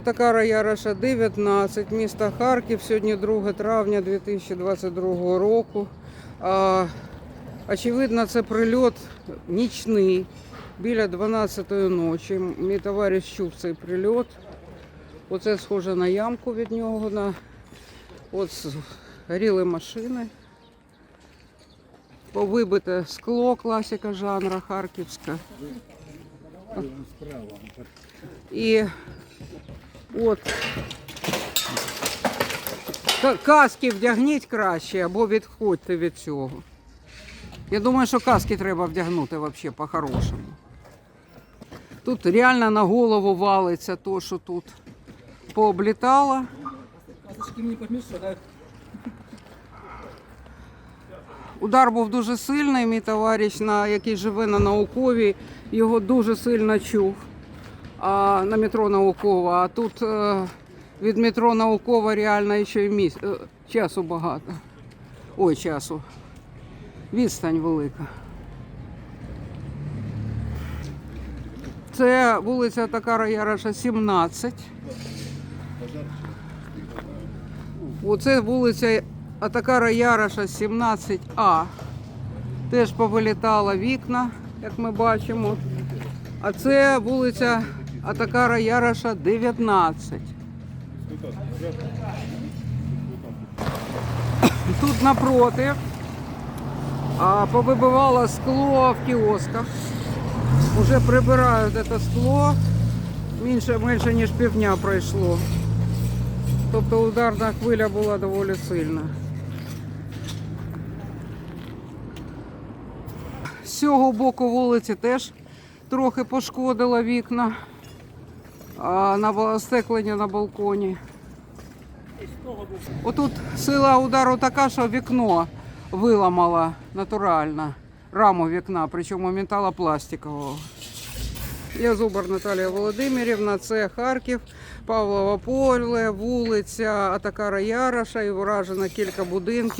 Такара Яроша 19, місто Харків. Сьогодні 2 травня 2022 року. А, очевидно, це прильот нічний біля 12-ї ночі. Мій товариш чув цей прильот. Оце схоже на ямку від нього. На... От горіли машини. Повибите скло, класика жанра харківська. І От. Каски вдягніть краще або відходьте від цього. Я думаю, що каски треба вдягнути взагалі по-хорошому. Тут реально на голову валиться то, що тут пооблітало. Удар був дуже сильний. Мій товариш, на, який живе на науковій, його дуже сильно чув. А, на метро наукова. А тут е, від метро наукова реально ще й міс... е, часу багато. Ой, часу. Відстань велика. Це вулиця Такара Яроша, 17. Оце вулиця Атакара Яроша 17А. Теж повилітало вікна, як ми бачимо. А це вулиця Атакара Яроша 19. Тут напроти повибивало скло в кіосках. Уже прибирають це скло. Менше, менше ніж півдня пройшло. Тобто ударна хвиля була доволі сильна. З цього боку вулиці теж трохи пошкодила вікна на остеклення на балконі. Отут сила удару така, що вікно виламала натурально. Раму вікна, причому металопластикового. Я Зубар Наталія Володимирівна, це Харків, Павлова поле, вулиця Атакара Яроша і вражено кілька будинків.